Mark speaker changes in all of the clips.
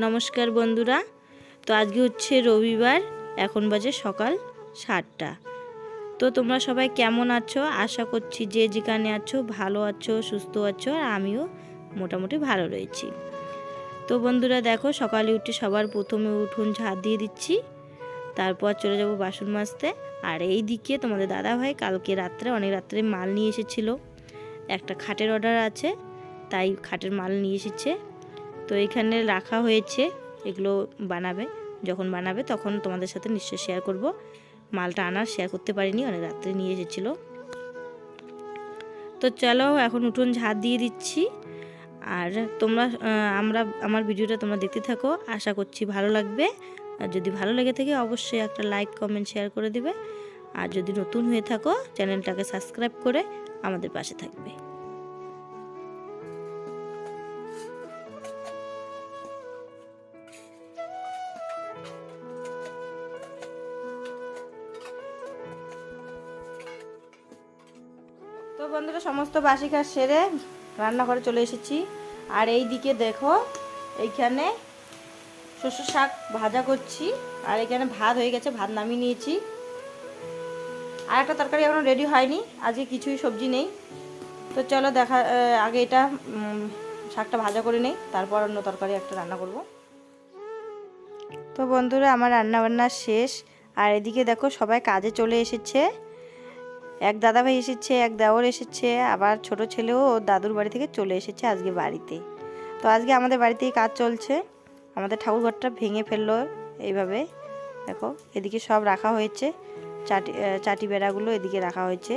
Speaker 1: নমস্কার বন্ধুরা। তো আজকে হচ্ছে রবিবার, এখন বাজে সকাল সাতটা। তো তোমরা সবাই কেমন আছো? আশা করছি যে যেখানে আছো ভালো আছো, সুস্থ আছো, আর আমিও মোটামুটি ভালো রয়েছি। তো বন্ধুরা দেখো, সকালে উঠে সবার প্রথমে উঠুন ঝাড় দিয়ে দিচ্ছি, তারপর চলে যাব বাসন মাজতে। আর এই দিকে তোমাদের দাদা ভাই কালকে রাত্রে, অনেক রাত্রে মাল নিয়ে এসেছিল। একটা খাটের অর্ডার আছে, তাই খাটের মাল নিয়ে এসেছে। তো এখানে রাখা হয়েছে, এগুলো বানাবে। যখন বানাবে তখন তোমাদের সাথে নিশ্চয় শেয়ার করব। মালটা আনার শেয়ার করতে পারিনি, অনেক রাত্রে নিয়ে এসেছিল। তো চলো এখন উঠোন ঝাড় দিয়ে দিচ্ছি। আর তোমরা আমরা, আমার ভিডিওটা তোমরা দেখতে থাকো। আশা করছি ভালো লাগবে। আর যদি ভালো লেগে থাকে অবশ্যই একটা লাইক কমেন্ট শেয়ার করে দিবে। আর যদি নতুন হয়ে থাকো, চ্যানেলটাকে সাবস্ক্রাইব করে আমাদের পাশে থাকবে। তো বন্ধুরা, সমস্ত বাসি কাজ সেরে রান্নাঘরে চলে এসেছি। আর এই দিকে দেখো, এইখানে শস্য শাক ভাজা করছি, আর এখানে ভাত হয়ে গেছে, ভাত নামিয়ে নিয়েছি। আর একটা তরকারি এখনও রেডি হয়নি, আজকে কিছুই সবজি নেই। তো চলো দেখা আগে এটা শাকটা ভাজা করে নেই, তারপর অন্য তরকারি একটা রান্না করব। তো বন্ধুরা, আমার রান্না বান্না শেষ। আর এদিকে দেখো, সবাই কাজে চলে এসেছে। এক দাদা ভাই এসেছে, এক দেওর এসেছে, আবার ছোট ছেলেও দাদুর বাড়ি থেকে চলে এসেছে আজকে বাড়িতে। তো আজকে আমাদের বাড়িতেই কাজ চলছে। আমাদের ঠাকুরঘরটা ভেঙে ফেলল এইভাবে। দেখো, এদিকে সব রাখা হয়েছে। চাটি চাটি বেড়াগুলো এদিকে রাখা হয়েছে।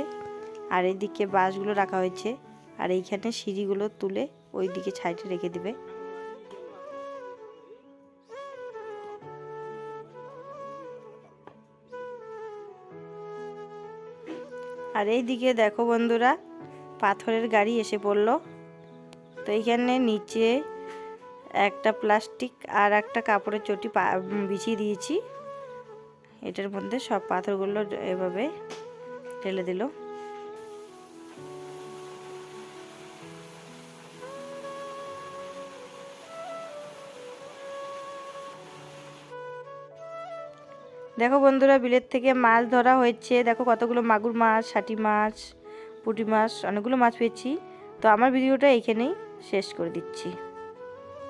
Speaker 1: আর এইদিকে বাঁশগুলো রাখা হয়েছে। আর এইখানে সিঁড়িগুলো তুলে ওই দিকে সাইডে রেখে দিবে। আর এই দিকে দেখো বন্ধুরা, পাথরের গাড়ি এসে পড়ল। তো এইখানে নিচে একটা প্লাস্টিক আর একটা কাপড়ের চটি বিছিয়ে দিয়েছি। এটার মধ্যে সব পাথরগুলো এভাবে ঢেলে দিল। দেখো বন্ধুরা, বিলের থেকে মাছ ধরা হয়েছে। দেখো কতগুলো মাগুর মাছ ষাটি মাছ, পুঁটি মাছ, অনেকগুলো মাছ পেয়েছি। তো আমার ভিডিওটা এখানেই শেষ করে দিচ্ছি।